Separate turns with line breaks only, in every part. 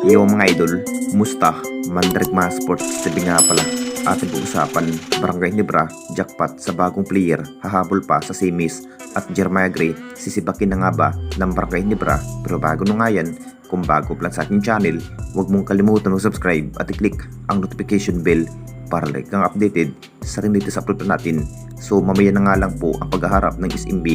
Yo mga idol, musta? Mandrag mga sports TV nga pala. Ating pag-usapan, Barangay Nebra, jackpot sa bagong player, hahabol pa sa semis at Jeremiah Gray, sisibakin na nga ba ng Barangay Nebra? Pero bago nung nga yan, kung bago pa lang sa aking channel, huwag mong kalimutan mag-subscribe at i-click ang notification bell para like kang updated sa rin dito sa upload natin. So mamaya na nga lang po ang paghaharap ng SMB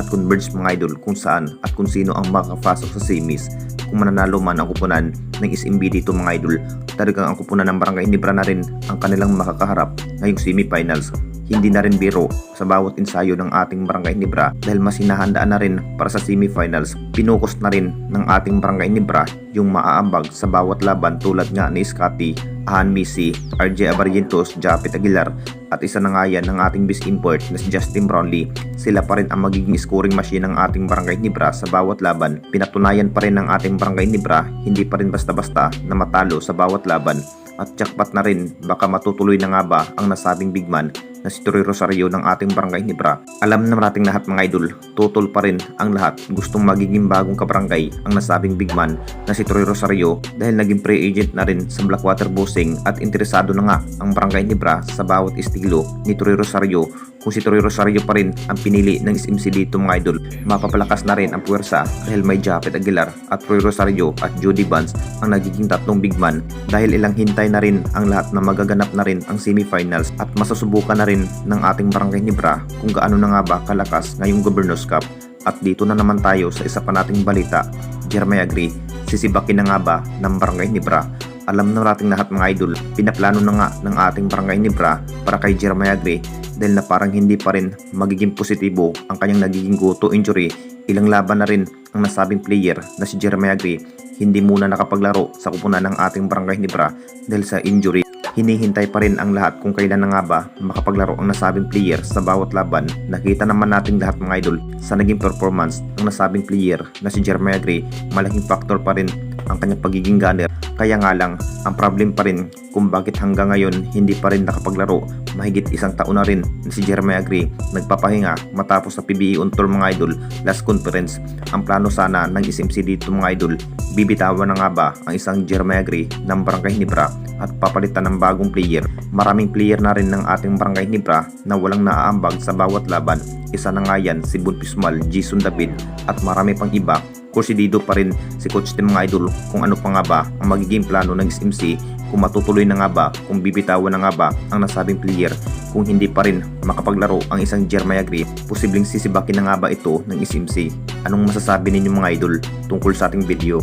at converge mga idol kung saan at kung sino ang makakapasok sa semis kung mananalo man ang kupunan ng SMB dito mga idol. Talagang ang kupunan ng Barangay Nibra na rin ang kanilang makakaharap ngayong semifinals. Hindi na rin biro sa bawat ensayo ng ating Barangay Nibra dahil mas hinahandaan na rin para sa semifinals. Pinukos na rin ng ating Barangay Nibra yung maaambag sa bawat laban tulad nga ni Scotty, Ahan Misi, RJ Abarrientos, Japet Aguilar at isa na nga yan ng ating bis import na si Justin Brownlee. Sila pa rin ang magiging scoring machine ng ating Barangay Nibra sa bawat laban. Pinatunayan pa rin ng ating Barangay Nibra hindi pa rin basta-basta na matalo sa bawat laban at jackpot na rin baka matutuloy na nga ba ang nasabing big man na si Turi Rosario ng ating barangay Nibra. Alam naman nating lahat mga idol, tutol pa rin ang lahat gustong magiging bagong kabarangay ang nasabing big man na si Troy Rosario dahil naging pre-agent na rin sa Blackwater Bossing at interesado na nga ang barangay Nibra sa bawat estilo ni Troy Rosario kung si Troy Rosario pa rin ang pinili ng SMC dito mga idol. Mapapalakas na rin ang puwersa dahil may Japet Aguilar at Troy Rosario at Jody Vance ang nagiging tatlong big man dahil ilang hintay na rin ang lahat na magaganap na rin ang semifinals at masasubukan na rin ng ating barangay Nibra kung gaano na nga ba kalakas ngayong Governors Cup. At dito na naman tayo sa isa pa nating balita, Jeremiah Gray, sisibakin na nga ba ng barangay Nibra? Alam na nating lahat mga idol, pinaplano na nga ng ating barangay Nibra para kay Jeremiah Gray dahil na parang hindi pa rin magiging positibo ang kanyang nagiging goto injury. Ilang laban na rin ang nasabing player na si Jeremiah Gray hindi muna nakapaglaro sa kupunan ng ating barangay Nibra dahil sa injury. Hinihintay pa rin ang lahat kung kailan na nga ba makapaglaro ang nasabing player sa bawat laban. Nakita naman nating lahat mga idol sa naging performance ng nasabing player na si Jeremiah Gray. Malaking factor pa rin ang kanyang pagiging gunner. Kaya nga lang, ang problem pa rin kung bakit hanggang ngayon hindi pa rin nakapaglaro. Mahigit isang taon na rin na si Jeremiah Gray nagpapahinga matapos sa PBE on tour mga idol last conference. Ang plano sana ng SMC dito mga idol, bibitawan na nga ba ang isang Jeremiah Gray ng Barangay Nibra at papalitan ng bagong player. Maraming player na rin ng ating Barangay Nibra na walang naaambag sa bawat laban. Isa na nga yan si Bunpismal, Jason David at marami pang iba kursidido pa rin si Coach Tim mga idol kung ano pa nga ba ang magiging plano ng SMC kung matutuloy na nga ba kung bibitawan na nga ba ang nasabing player kung hindi pa rin makapaglaro ang isang Jeremiah Gray posibleng sisibakin na nga ba ito ng SMC anong masasabi ninyo mga idol tungkol sa ating video